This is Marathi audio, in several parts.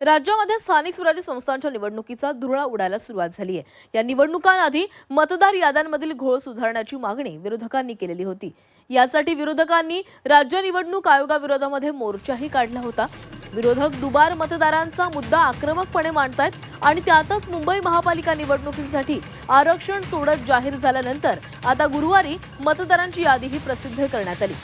राज्यामध्ये स्थानिक स्वराज्य संस्थांच्या निवडणुकीचा धुरळा उडायला सुरुवात झाली आहे. या निवडणुकांआधी मतदार याद्यांमधील घोळ सुधारण्याची मागणी विरोधकांनी केलेली होती. यासाठी विरोधकांनी राज्य निवडणूक आयोगाविरोधामध्ये मोर्चाही काढला होता. विरोधक दुबार मतदारांचा मुद्दा आक्रमकपणे मांडतायत आणि त्यातच मुंबई महापालिका निवडणुकीसाठी आरक्षण सोडत जाहीर झाल्यानंतर आता गुरुवारी मतदारांची यादीही प्रसिद्ध करण्यात आली.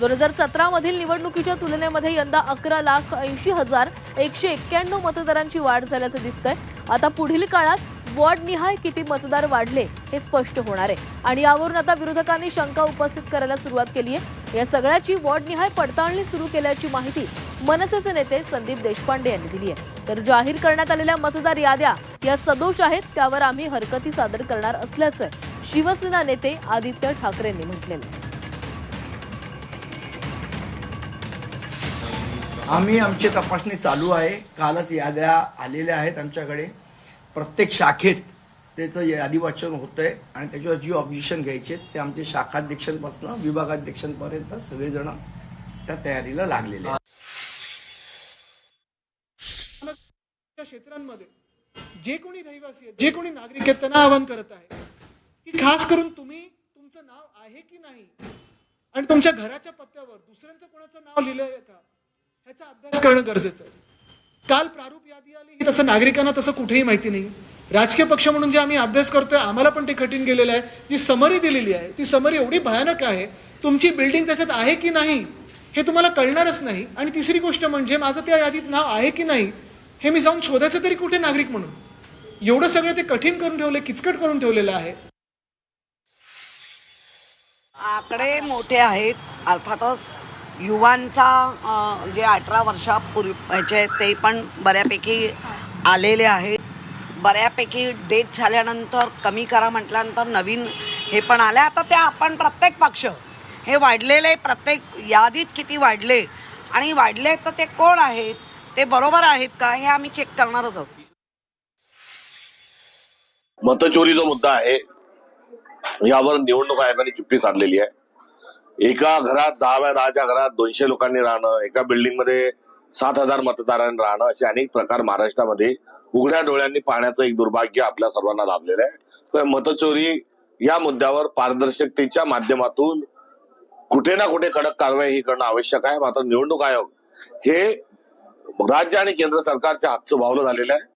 दोन हजार सतरा मधील निवडणुकीच्या तुलनेमध्ये यंदा अकरा लाख ऐंशी हजार एकशे एक्क्याण्णव मतदारांची वाढ झाल्याचं दिसतंय. आता पुढील काळात वॉर्डनिहाय किती मतदार वाढले हे स्पष्ट होणार आहे. आणि यावरून आता विरोधकांनी शंका उपस्थित करायला सुरुवात केली आहे. या सगळ्याची वॉर्डनिहाय पडताळणी सुरू केल्याची माहिती मनसेचे नेते संदीप देशपांडे यांनी दिली आहे. तर जाहीर करण्यात आलेल्या मतदार याद्या या सदोष आहेत त्यावर आम्ही हरकती सादर करणार असल्याचं शिवसेना नेते आदित्य ठाकरेंनी म्हटलेलं आम्ही आमची तपासणी चालू आहे. कालच याद्या आलेल्या आहेत आमच्याकडे. प्रत्येक शाखेत त्याचं यादी वाचन होतंय आणि त्याच्यावर जी ऑब्जेक्शन घ्यायचे ते आमचे शाखाध्यक्षांपासून विभागाध्यक्षांपर्यंत सगळेजण त्या तयारीला लागलेले आहेत. क्षेत्रांमध्ये जे कोणी रहिवासी आहेत जे कोणी नागरिक आहेत त्यांना आवाहन करत आहे की खास करून तुम्ही तुमचं नाव आहे की नाही? आणि तुमच्या घराच्या पत्त्यावर दुसऱ्यांचं कोणाचं नाव लिहिलं आहे का? ह्याचा अभ्यास करणं गरजेचं आहे. काल प्रारूप यादी आली ही तसं नागरिकांना तसं कुठेही माहिती नाही. राजकीय पक्ष म्हणून जे आम्ही अभ्यास करतोय आम्हाला पण ते कठीण गेलेलं आहे. ती समरी दिलेली आहे. ती समरी एवढी भयानक आहे. तुमची बिल्डिंग त्याच्यात आहे की नाही हे तुम्हाला कळणारच नाही. आणि तिसरी गोष्ट म्हणजे माझं त्या यादीत नाव आहे की नाही हे मी जाऊन शोधायचं तरी कुठे नागरिक म्हणून? एवढं सगळं ते कठीण करून ठेवले किचकट करून ठेवलेलं आहे. आकडे मोठे आहेत. अर्थातच युवांचा जे अठरा वर्षापूर्वी ह्याचे ते पण बऱ्यापैकी आलेले आहेत. बऱ्यापैकी डेथ झाल्यानंतर कमी करा म्हटल्यानंतर नवीन हे पण आलं आता ते आपण प्रत्येक पक्ष हे वाढलेले प्रत्येक यादीत किती वाढले आणि वाढले तर ते कोण आहेत ते बरोबर आहेत का हे आम्ही चेक करणारच आहोत. मतचोरी जो मुद्दा आहे. यावर निवडणूक आयोगाने चुप्पी साधलेली आहे. एका घरात दहाव्या दहाच्या घरात दोनशे लोकांनी राहणं एका बिल्डिंगमध्ये सात हजार मतदारांनी राहणं असे अनेक प्रकार महाराष्ट्रामध्ये उघड्या डोळ्यांनी पाहण्याचं एक दुर्भाग्य आपल्या सर्वांना लाभलेलं आहे. तर मतचोरी या मुद्द्यावर पारदर्शकतेच्या माध्यमातून कुठे ना कुठे कडक कारवाई ही करणं आवश्यक आहे. मात्र निवडणूक आयोग हे राज्य आणि केंद्र सरकारच्या हातचं भावलं झालेलं आहे.